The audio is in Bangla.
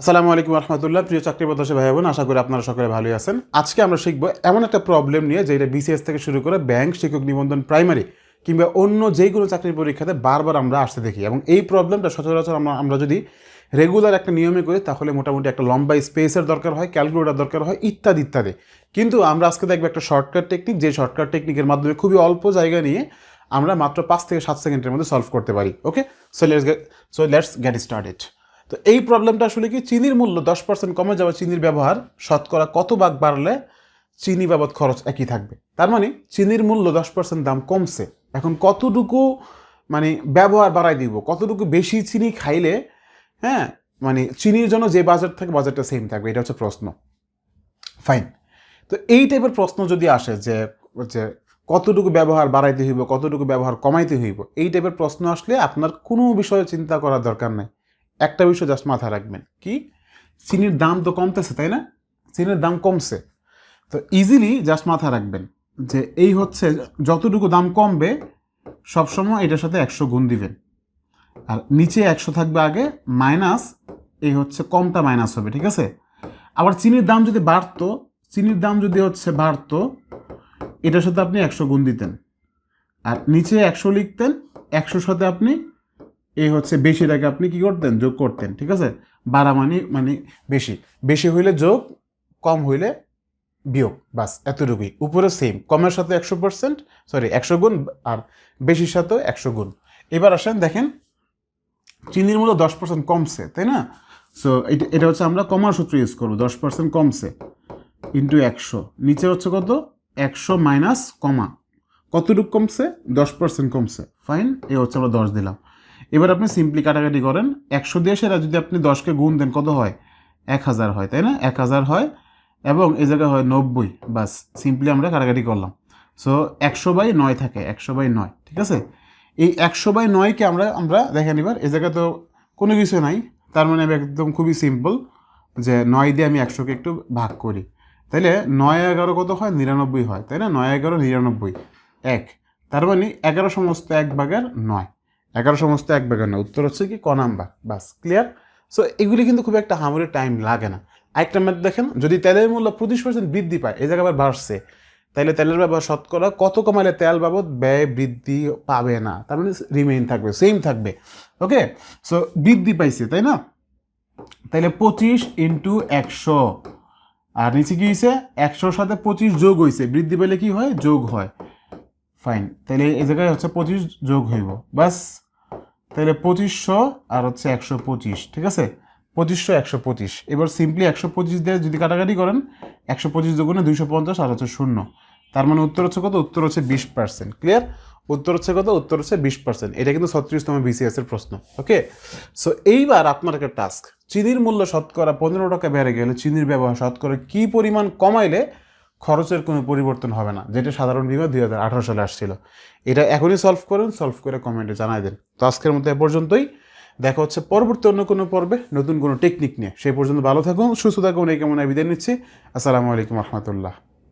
আসসালামু আলাইকুম রহমতুল্লাহ। প্রিয় চাকরি প্রত্যাশী ভাই বোন আশা করি আপনারা সকলে ভালোই আছেন। আজকে আমরা শিখব এমন একটা প্রবলেম নিয়ে যেটা বিসিএস থেকে শুরু করে ব্যাংক শিক্ষক নিবন্ধন প্রাইমারি কিংবা অন্য যেই কোনো চাকরির পরীক্ষাতে বারবার আমরা আসতে দেখি। এবং এই প্রবলেমটা সচরাচর আমরা আমরা যদি রেগুলার একটা নিয়মে করি, তাহলে মোটামুটি একটা লম্বা স্পেসের দরকার হয় ক্যালকুলেটার দরকার হয়, ইত্যাদি ইত্যাদি। কিন্তু আমরা আজকে দেখব একটা শর্টকাট টেকনিক যে শর্টকাট টেকনিকের মাধ্যমে খুবই অল্প জায়গা নিয়ে আমরা মাত্র পাঁচ থেকে সাত সেকেন্ডের মধ্যে সলভ করতে পারি। Okay so let's so let's get started তো এই প্রবলেমটা আসলে কি? চিনির মূল্য দশ পার্সেন্ট কমে যাওয়া চিনির ব্যবহার শতকরা কত ভাগ বাড়লে চিনি বাবদ খরচ একই থাকবে? তার মানে চিনির মূল্য দশ পার্সেন্ট দাম কমছে। এখন কতটুকু মানে ব্যবহার বাড়াই দিব? কতটুকু বেশি চিনি খাইলে হ্যাঁ মানে চিনির জন্য যে বাজার থাকে বাজারটা সেম থাকবে। এটা হচ্ছে প্রশ্ন। ফাইন তো এই টাইপের প্রশ্ন যদি আসে যে যে কতটুকু ব্যবহার বাড়াইতে হইব, কতটুকু ব্যবহার কমাইতে হইব, এই টাইপের প্রশ্ন আসলে আপনার কোনো বিষয়ে চিন্তা করার দরকার নেই। একটা বিষয় জাস্ট মাথায় রাখবেন। কি? চিনির দাম তো কমতেছে, তাই না? চিনির দাম কমছে। তো ইজিলি জাস্ট মাথায় রাখবেন যে এই হচ্ছে যতটুকু দাম কমবে, সবসময় এটার সাথে একশো গুণ দিবেন। আর নিচে একশো থাকবে আগে মাইনাস এই হচ্ছে কমটা মাইনাস হবে, ঠিক আছে? আবার চিনির দাম যদি বাড়তো, চিনির দাম যদি হচ্ছে বাড়তো, এটার সাথে আপনি একশো গুণ দিতেন। আর নিচে একশো লিখতেন, একশোর সাথে আপনি এই হচ্ছে বেশিটাকে আপনি কি করতেন? যোগ করতেন, ঠিক আছে? বাড়া মানে মানে বেশি। বেশি হইলে যোগ, কম হইলে বিয়োগ, বাস, এতটুকুই। উপরে সেম কমের সাথে একশো পার্সেন্ট সরি একশো গুণ, আর বেশির সাথেও একশো গুণ। এবার আসেন, দেখেন, চিনির মূল্য দশ পার্সেন্ট কমছে, তাই না? সো এটা এটা হচ্ছে আমরা কমার সূত্র ইউজ করব, দশ পার্সেন্ট কমছে ইন্টু একশো। নিচে হচ্ছে কত? একশো মাইনাস কমা। কতটুকু কমছে? দশ পার্সেন্ট কমছে। ফাইন এ হচ্ছে আমরা দশ দিলাম। এবার আপনি সিম্পলি কাটাকাটি করেন, একশো দিয়ে সেটা যদি আপনি দশকে গুণ দেন, কত হয়? এক হাজার হয়, তাই না? এক হাজার হয় এবং এই জায়গায় হয় নব্বই। বাস সিম্পলি আমরা কাটাকাটি করলাম। সো একশো বাই নয় থাকে, একশো বাই নয়, ঠিক আছে? এই একশো বাই নয়কে আমরা আমরা দেখেন এবার এ জায়গায় তো কোনো কিছু নাই। তার মানে আমি একদম খুবই সিম্পল যে নয় দিয়ে আমি একশোকে একটু ভাগ করি। তাইলে নয় এগারো কত হয়? নিরানব্বই হয়, তাই না? নয় এগারো, নিরানব্বই। এক। তার মানে এগারো সমস্ত এক ভাগের নয়। এগারো সমস্ত এক ভাগের নয় উত্তর হচ্ছে কি ক নাম্বার, বাস ক্লিয়ার সো এগুলি কিন্তু খুব একটা হামুরে টাইম লাগে না। আরেকটা ম্যাথ দেখেন, যদি তেলের মূল্য পঁচিশ পার্সেন্ট বৃদ্ধি পায়, এই জায়গায় আবার বাড়ছে, তাহলে তেলের ব্যবহার শতকরা কত কমালে তেল বাবদ ব্যয় বৃদ্ধি পাবে না? তার মানে রিমেইন থাকবে সেম থাকবে ওকে সো বৃদ্ধি পাইছে, তাই না? তাহলে পঁচিশ ইন্টু একশো, আর নিচে কি হয়েছে একশোর সাথে পঁচিশ যোগ হয়েছে বৃদ্ধি পেলে কি হয়? যোগ হয়। ফাইন তাহলে এই জায়গায় হচ্ছে পঁচিশ যোগ হইব। বাস, তাহলে পঁচিশশো আর হচ্ছে একশো পঁচিশ, ঠিক আছে? পঁচিশশো, একশো পঁচিশ। এবার সিম্পলি একশো পঁচিশ দিয়ে যদি কাটাকাটি করেন, একশো পঁচিশ দুগুণে দুইশো পঞ্চাশ আর হচ্ছে শূন্য। তার মানে উত্তর হচ্ছে কত? উত্তর হচ্ছে বিশ পার্সেন্ট ক্লিয়ার উত্তর হচ্ছে কত? উত্তর হচ্ছে বিশ পার্সেন্ট এটা কিন্তু ছত্রিশতম বিসিএস এর প্রশ্ন ওকে সো এইবার আপনার একটা টাস্ক চিনির মূল্য শতকরা পনেরো টাকা বেড়ে গেলে চিনির ব্যবহার শতকরা কী পরিমাণ কমাইলে খরচের কোনো পরিবর্তন হবে না, যেটা সাধারণ বিমা দুই হাজার আঠারো সালে আসছিল। এটা এখনই সলভ করেন সলভ করে কমেন্টে জানাই দেন। তো আজকের মতো এ পর্যন্তই। দেখা হচ্ছে পরবর্তী অন্য কোনো পর্বে, নতুন কোনো টেকনিক নিয়ে। সেই পর্যন্ত ভালো থাকুন, সুস্থ থাকুন, এই কেমন বিদায় নিচ্ছি। আসসালামু আলাইকুম রহমতুল্লাহ।